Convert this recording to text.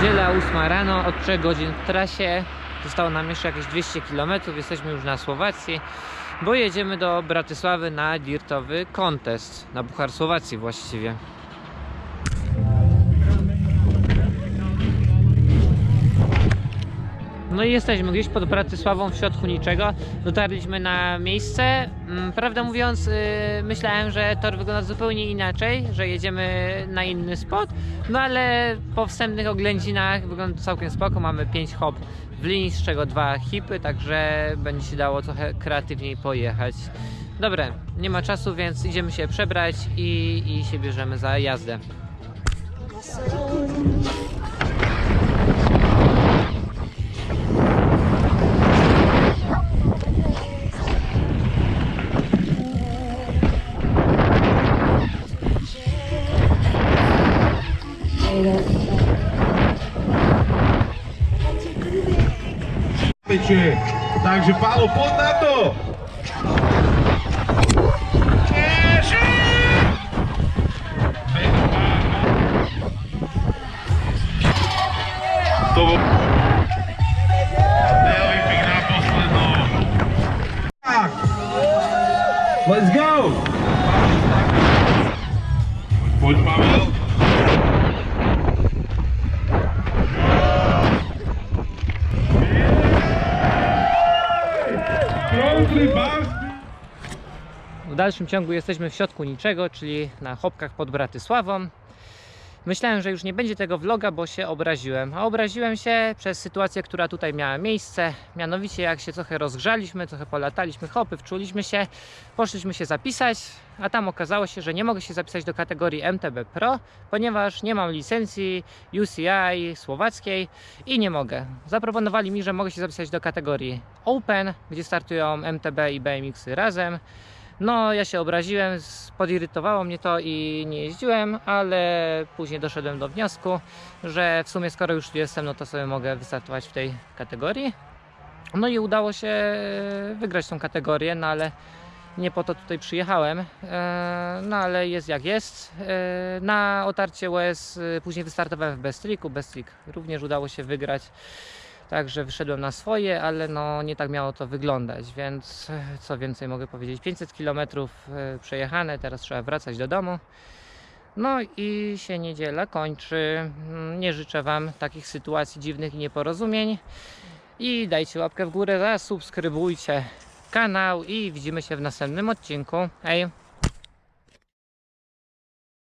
Niedziela 8 rano, od 3 godzin w trasie. Zostało nam jeszcze jakieś 200 km, jesteśmy już na Słowacji, bo jedziemy do Bratysławy na dirtowy contest, na Puchar Słowacji właściwie. No i jesteśmy gdzieś pod Bratysławą w środku niczego. Dotarliśmy na miejsce. Mm, Prawdę mówiąc, yy, myślałem, że tor wygląda zupełnie inaczej, że jedziemy na inny spot. No ale po wstępnych oględzinach wygląda to całkiem spoko. Mamy 5 hop w linii, z czego dwa hipy, także będzie się dało trochę kreatywniej pojechać. Dobra, nie ma czasu, więc idziemy się przebrać i, i się bierzemy za jazdę. Cię. Także pod na to! To! Let's go! Chodź Paweł! W dalszym ciągu jesteśmy w środku niczego, czyli na Chopkach pod Bratysławą. Myślałem, że już nie będzie tego vloga, bo się obraziłem. A obraziłem się przez sytuację, która tutaj miała miejsce. Mianowicie jak się trochę rozgrzaliśmy, trochę polataliśmy hopy, wczuliśmy się, poszliśmy się zapisać, a tam okazało się, że nie mogę się zapisać do kategorii MTB Pro, ponieważ nie mam licencji UCI słowackiej i nie mogę. Zaproponowali mi, że mogę się zapisać do kategorii Open, gdzie startują MTB i BMX -y razem. No, ja się obraziłem, podirytowało mnie to i nie jeździłem, ale później doszedłem do wniosku, że w sumie skoro już tu jestem, no to sobie mogę wystartować w tej kategorii. No i udało się wygrać tą kategorię, no ale nie po to tutaj przyjechałem. E, No ale jest jak jest. E, Na otarcie e, później wystartowałem w Bestriku. Bestrik również udało się wygrać. Także wyszedłem na swoje, ale no nie tak miało to wyglądać, więc e, co więcej mogę powiedzieć, 500 km przejechane, teraz trzeba wracać do domu. No i się niedziela kończy. Mm, Nie życzę Wam takich sytuacji dziwnych i nieporozumień. I dajcie łapkę w górę, zasubskrybujcie kanał i widzimy się w następnym odcinku. Hej!